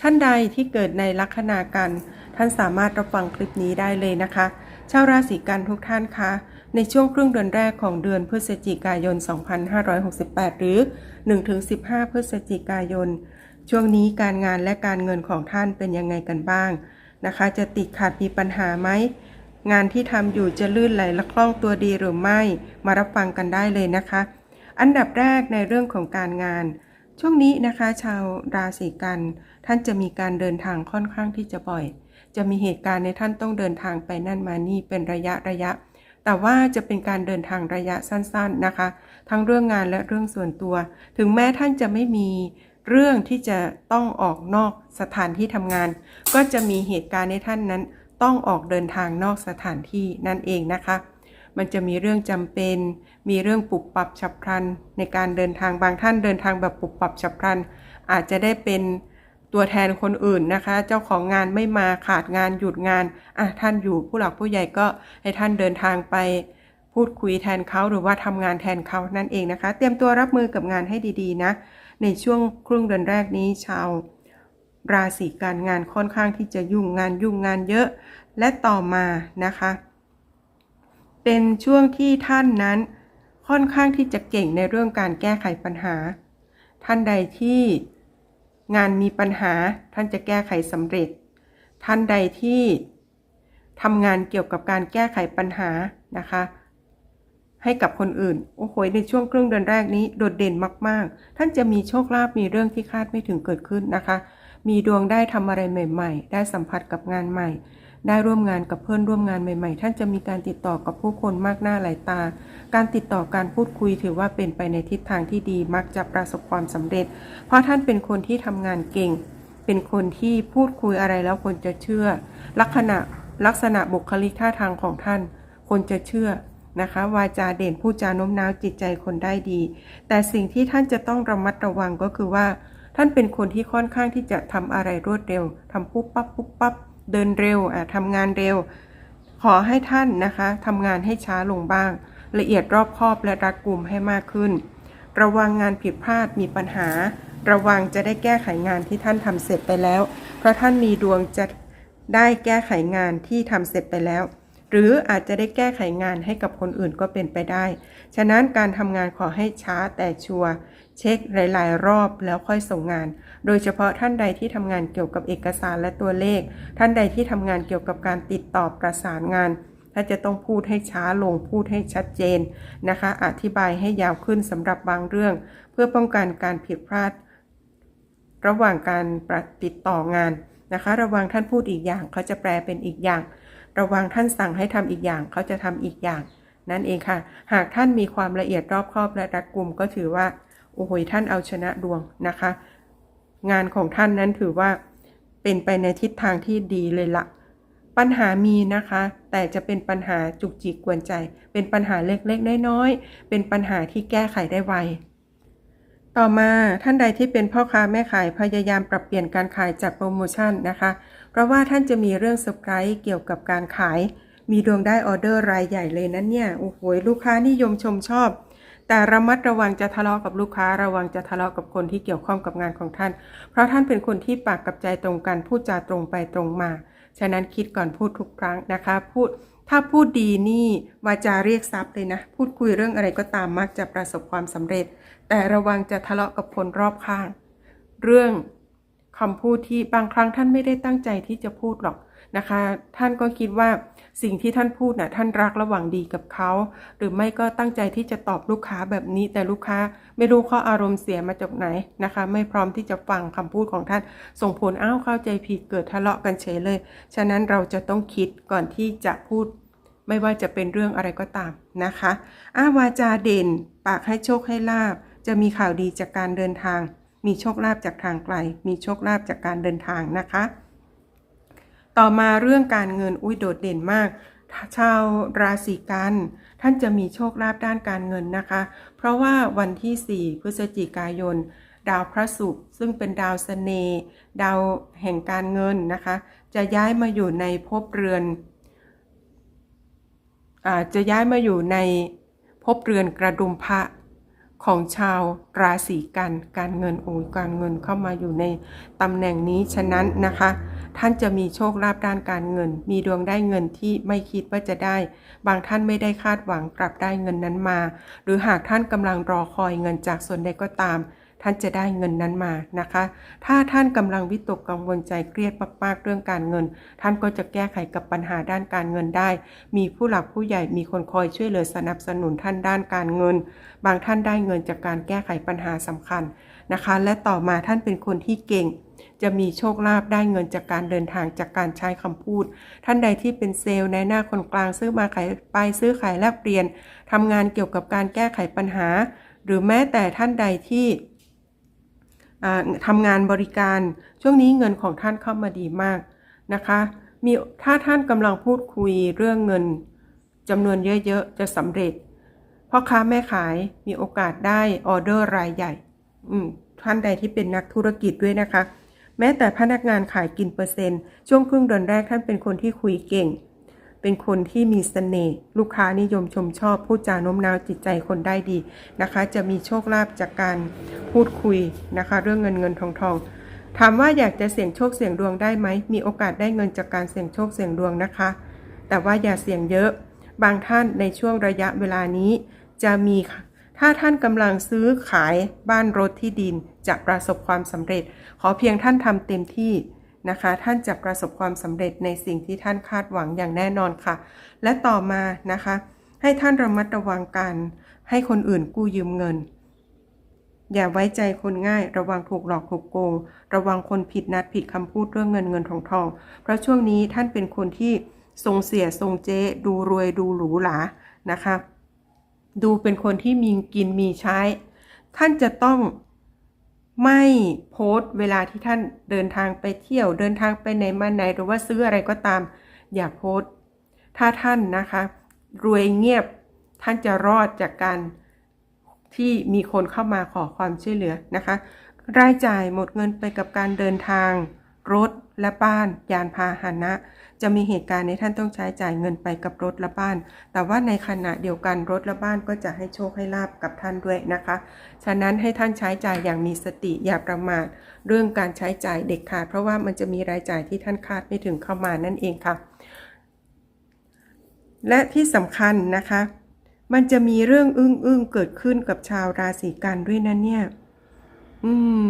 ท่านใดที่เกิดในลัคนากันท่านสามารถรับฟังคลิปนี้ได้เลยนะคะ ชาวราศีกันทุกท่านคะ ในช่วงครึ่งเดือนแรกของเดือนพฤศจิกายน 2568 หรือ 1-15 พฤศจิกายน ช่วงนี้การงานและการเงินของท่านเป็นยังไงกันบ้างนะคะ จะติดขัดมีปัญหาไหม งานที่ทำอยู่จะลื่นไหลและคล่องตัวดีหรือไม่ มารับฟังกันได้เลยนะคะ อันดับแรกในเรื่องของการงาน ช่วงนี้นะคะชาวราศีกัน ท่านจะมีการเดินทางค่อนข้างที่จะบ่อย จะมีเหตุการณ์ในท่านต้องเดินทางไปนั่นมานี่เป็นระยะระยะ แต่ว่าจะเป็นการเดินทางระยะสั้น ๆนะคะ ทั้งเรื่องงานและเรื่องส่วนตัว ถึงแม้ท่านจะไม่มีเรื่องที่จะต้องออกนอกสถานที่ทำงาน ก็จะมีเหตุการณ์ในท่านนั้น ต้องออกเดินทางนอกสถานที่นั่นเองนะคะ มันจะมีเรื่องจำเป็น มีเรื่องปรับปรับฉับพลัน ในการเดินทางบางท่านเดินทางแบบปรับปรับฉับพลัน อาจจะได้เป็นตัวแทนคนอื่นนะคะ เจ้าของงานไม่มาขาดงานหยุดงานอะท่านอยู่ผู้หลักผู้ใหญ่ก็ให้ท่านเดินทางไป พูดคุยแทนเขาหรือว่าทำงานแทนเขานั่นเองนะคะ เตรียมตัวรับมือกับงานให้ดีๆนะ ในช่วงครึ่งเดือนแรกนี้ชาวราศีการงานค่อนข้างที่จะยุ่งงานยุ่งงานเยอะ และต่อมานะคะ เป็นช่วงที่ท่านนั้นค่อนข้างที่จะเก่งในเรื่องการแก้ไขปัญหา ท่านใดที่งานมีปัญหาท่านจะแก้ไขสำเร็จ ท่านใดที่ทำงานเกี่ยวกับการแก้ไขปัญหานะคะ ให้กับคนอื่น โอ้โหในช่วงครึ่งเดือนแรกนี้โดดเด่นมาก ๆ ท่านจะมีโชคลาภมีเรื่องที่คาดไม่ถึงเกิดขึ้นนะคะ มีดวงได้ทำอะไรใหม่ ๆ ได้สัมผัสกับงานใหม่ ได้ร่วมงานกับเพื่อนร่วมงานใหม่ ๆ ท่านจะมีการติดต่อกับผู้คนมากหน้าหลายตา การติดต่อการพูดคุยถือว่าเป็นไปในทิศทางที่ดีมักจะประสบความสำเร็จ เพราะท่านเป็นคนที่ทำงานเก่ง เป็นคนที่พูดคุยอะไรแล้วคนจะเชื่อ ลักษณะลักษณะบุคลิกท่าทางของท่าน คนจะเชื่อนะคะวาจาเด่นพูดจาโน้มน้าวจิตใจคนได้ดี แต่สิ่งที่ท่านจะต้องระมัดระวังก็คือว่า ท่านเป็นคนที่ค่อนข้างที่จะทำอะไรรวดเร็วทำปุ๊บปั๊บปุ๊บปั๊บ เดินเร็วอะทำงานเร็ว ขอให้ท่านนะคะทำงานให้ช้าลงบ้าง ละเอียดรอบคอบและรัดกุมให้มากขึ้น ระวังงานผิดพลาดมีปัญหา ระวังจะได้แก้ไขงานที่ท่านทำเสร็จไปแล้ว เพราะท่านมีดวงจะได้แก้ไขงานที่ทำเสร็จไปแล้ว หรืออาจจะได้แก้ไขงานให้กับคนอื่นก็เป็นไปได้ ฉะนั้นการทำงานขอให้ช้าแต่ชัวร์เช็คหลาย ๆ รอบแล้วค่อยส่งงาน โดยเฉพาะท่านใดที่ทำงานเกี่ยวกับเอกสารและตัวเลข ท่านใดที่ทำงานเกี่ยวกับการติดต่อประสานงาน ถ้าจะต้องพูดให้ช้าลงพูดให้ชัดเจนนะคะ อธิบายให้ยาวขึ้นสำหรับบางเรื่อง เพื่อป้องกันการผิดพลาด ระหว่างการติดต่องานนะคะ ระวังท่านพูดอีกอย่างเขาจะแปลเป็นอีกอย่าง ระวังท่านสั่งให้ทำอีกอย่างเขาจะทำอีกอย่าง นั่นเองค่ะ หากท่านมีความละเอียดรอบคอบและรัดกุมก็ถือว่าโอ้โหท่านเอาชนะดวงนะคะ งานของท่านนั้นถือว่าเป็นไปในทิศทางที่ดีเลยละปัญหามีนะคะ แต่จะเป็นปัญหาจุกจิกกวนใจ เป็นปัญหาเล็กๆน้อยๆเป็นปัญหาที่แก้ไขได้ไว ต่อมาท่านใดที่เป็นพ่อค้าแม่ขายพยายามปรับเปลี่ยนการขายจากโปรโมชั่นนะคะ เพราะว่าท่านจะมีเรื่องเซอร์ไพรส์เกี่ยวกับการขาย มีดวงได้ออเดอร์รายใหญ่เลยนั้นเนี่ยโอ้โหลูกค้านิยมชมชอบ แต่ระมัดระวังจะทะเลาะกับลูกค้า ระวังจะทะเลาะกับคนที่เกี่ยวข้องกับงานของท่าน เพราะท่านเป็นคนที่ปากกับใจตรงกันพูดจาตรงไปตรงมา ฉะนั้นคิดก่อนพูดทุกครั้งนะคะ พูด ถ้าพูดดีนี่วาจาเรียกทรัพย์เลยนะ พูดคุยเรื่องอะไรก็ตามมักจะประสบความสำเร็จ แต่ระวังจะทะเลาะกับคนรอบข้าง เรื่องคำพูดที่บางครั้งท่านไม่ได้ตั้งใจที่จะพูดหรอก นะคะ ท่านก็คิดว่าสิ่งที่ท่านพูดนะ่ะท่านรักระหว่างดีกับเขา หรือไม่ก็ตั้งใจที่จะตอบลูกค้าแบบนี้ แต่ลูกค้าไม่รู้เขาอารมณ์เสียมาจากไหนนะคะ ไม่พร้อมที่จะฟังคำพูดของท่าน ส่งผลอ้าวเข้าใจผิดเกิดทะเลาะกันเฉยเลย ฉะนั้นเราจะต้องคิดก่อนที่จะพูด ไม่ว่าจะเป็นเรื่องอะไรก็ตามนะคะอาวาจาเด่น ปากให้โชคให้ลาบ จะมีข่าวดีจากการเดินทาง มีโชคลาภจากทางไกล มีโชคลาภจากการเดินทางนะคะ ต่อมาเรื่องการเงินอุ้ยโดดเด่นมาก ชาวราศีกัน ท่านจะมีโชคลาภด้านการเงินนะคะ เพราะว่าวันที่ 4 พฤศจิกายน ดาวพระศุกร์ซึ่งเป็นดาวเสน่ห์ดาวแห่งการเงินนะคะ จะย้ายมาอยู่ในภพเรือนอาจะย้ายมาอยู่ในภพเรือนกระดุมพระ ของชาวราศีกันการเงินโอ้ยการเงินเข้ามาอยู่ในตำแหน่งนี้ฉะนั้นนะคะ ท่านจะมีโชคลาภด้านการเงิน มีดวงได้เงินที่ไม่คิดว่าจะได้ บางท่านไม่ได้คาดหวังกลับได้เงินนั้นมา หรือหากท่านกำลังรอคอยเงินจากส่วนใดก็ตาม ท่านจะได้เงินนั้นมานะคะ ถ้าท่านกำลังวิตกกังวลใจเครียดมากๆเรื่องการเงิน ท่านก็จะแก้ไขกับปัญหาด้านการเงินได้ มีผู้หลักผู้ใหญ่มีคนคอยช่วยเหลือสนับสนุนท่านด้านการเงิน บางท่านได้เงินจากการแก้ไขปัญหาสำคัญนะคะ และต่อมาท่านเป็นคนที่เก่งจะมีโชคลาภได้เงินจากการเดินทางจากการใช้คำพูด ท่านใดที่เป็นเซลล์ในหน้าคนกลางซื้อมาขายไปซื้อขายแลกเปลี่ยนทำงานเกี่ยวกับการแก้ไขปัญหา หรือแม้แต่ท่านใดที่ ทำงานบริการ ช่วงนี้เงินของท่านเข้ามาดีมากนะคะมีถ้าท่านกำลังพูดคุยเรื่องเงินจำนวนเยอะๆ จะสำเร็จพ่อค้าแม่ขายมีโอกาสได้ออเดอร์รายใหญ่ท่านใดที่เป็นนักธุรกิจด้วยนะคะ แม้แต่พนักงานขายกินเปอร์เซ็นต์ ช่วงครึ่งเดือนแรกท่านเป็นคนที่คุยเก่ง เป็นคนที่มีเสน่ห์ลูกค้านิยมชมชอบพูดจาโน้มน้าวจิตใจคนได้ดีนะคะ จะมีโชคลาภจากการพูดคุยนะคะ เรื่องเงินเงินทองทองถามว่าอยากจะเสี่ยงโชคเสี่ยงดวงได้ไหมมีโอกาสได้เงินจากการเสี่ยงโชคเสี่ยงดวงนะคะ แต่ว่าอย่าเสี่ยงเยอะ บางท่านในช่วงระยะเวลานี้ จะมีถ้าท่านกำลังซื้อขายบ้านรถที่ดินจะประสบความสำเร็จ ขอเพียงท่านทำเต็มที่ นะคะ ท่านจะประสบความสำเร็จในสิ่งที่ท่านคาดหวังอย่างแน่นอนค่ะ และต่อมานะคะ ให้ท่านระมัดระวังการให้คนอื่นกู้ยืมเงิน อย่าไว้ใจคนง่าย ระวังถูกหลอกถูกโกง ระวังคนผิดนัดผิดคำพูดเรื่องเงินเงินทองทอง เพราะช่วงนี้ท่านเป็นคนที่ทรงเสียทรงเจ๊ดูรวยดูหรูหรานะคะ ดูเป็นคนที่มีกินมีใช้ ท่านจะต้อง ไม่โพสต์เวลาที่ท่านเดินทางไปเที่ยวเดินทางไปไหนมาไหนหรือว่าซื้ออะไรก็ตาม อย่าโพสต์ ถ้าท่านนะคะ รวยเงียบท่านจะรอดจากการที่มีคนเข้ามาขอความช่วยเหลือนะคะ รายจ่ายหมดเงินไปกับการเดินทาง รถและบ้าน ยานพาหนะ จะมีเหตุการณ์ในท่านต้องใช้จ่ายเงินไปกับรถและบ้าน แต่ว่าในขณะเดียวกันรถและบ้านก็จะให้โชคให้ลาบกับท่านด้วยนะคะ ฉะนั้นให้ท่านใช้จ่ายอย่างมีสติอย่าประมาทเรื่องการใช้จ่ายเด็กขาดเพราะว่ามันจะมีรายจ่ายที่ท่านคาดไม่ถึงเข้ามานั่นเองค่ะ และที่สำคัญนะคะ มันจะมีเรื่องอึ้งอึ้งๆเกิดขึ้นกับชาวราศีกันด้วยนะเนี่ย อืม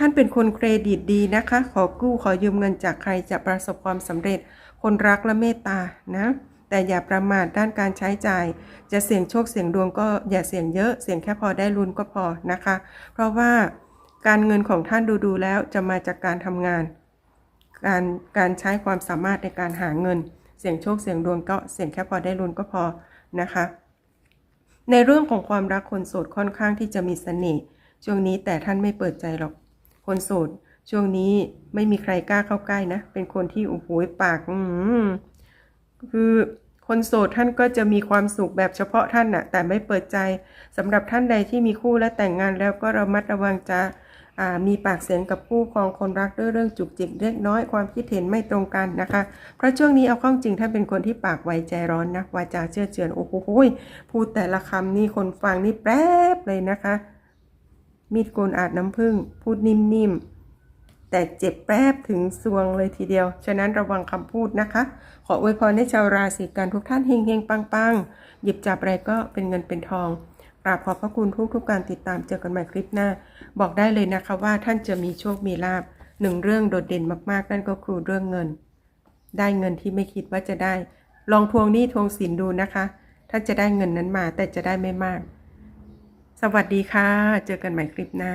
ท่านเป็นคนเครดิตดีนะคะ ขอกู้ขอยืมเงินจากใครจะประสบความสำเร็จ คนรักและเมตตานะ แต่อย่าประมาทด้านการใช้จ่าย จะเสี่ยงโชคเสี่ยงดวงก็อย่าเสี่ยงเยอะเสี่ยงแค่พอได้ลุ้นก็พอนะคะ เพราะว่าการเงินของท่านดูดูๆแล้วจะมาจากการทำงาน การการใช้ความสามารถในการหาเงิน เสี่ยงโชคเสี่ยงดวงก็เสี่ยงแค่พอได้ลุ้นก็พอนะคะ ในเรื่องของความรักคนโสดค่อนข้างที่จะมีเสน่ห์ช่วงนี้แต่ท่านไม่เปิดใจหรอก คนโสด ช่วงนี้ไม่มีใครกล้าเข้าใกล้นะ เป็นคนที่โอ้โหปากอืคือคนโสดท่านก็จะมีความสุขแบบเฉพาะท่านน่ะ แต่ไม่เปิดใจสำหรับท่านใดที่มีคู่และแต่งงานแล้วก็ระมัดระวังจะมีปากเสียงกับคู่ครองคนรักด้วยเรื่องจุกจิกเล็กน้อยความคิดเห็นไม่ตรงกันนะคะ เพราะช่วงนี้เอาข้าจริงท่านเป็นคนที่ปากไวใจร้อนนะวาจาเชื่อเจือนโอ้โหพูดแต่ละคำนี่คนฟังนี่แปรบเลยนะคะ มีดโกนอาดน้ำผึ้งพูดนิ่มๆ แต่เจ็บแป๊บถึงซวงเลยทีเดียว ฉะนั้นระวังคำพูดนะคะ ขออวยพรให้ชาวราศีกันทุกท่านเฮงๆ ปังๆ หยิบจับอะไรก็เป็นเงินเป็นทองกราบขอบพระคุณทุกทุกการติดตามเจอกันใหม่คลิปหน้า บอกได้เลยนะคะว่าท่านจะมีโชคมีลาบหนึ่งเรื่องโดดเด่นมากๆ นั่นก็คือเรื่องเงิน ได้เงินที่ไม่คิดว่าจะได้ ลองทวงหนี้ทวงสินดูนะคะ ท่านจะได้เงินนั้นมาแต่จะได้ไม่มาก สวัสดีค่ะ เจอกันใหม่คลิปหน้า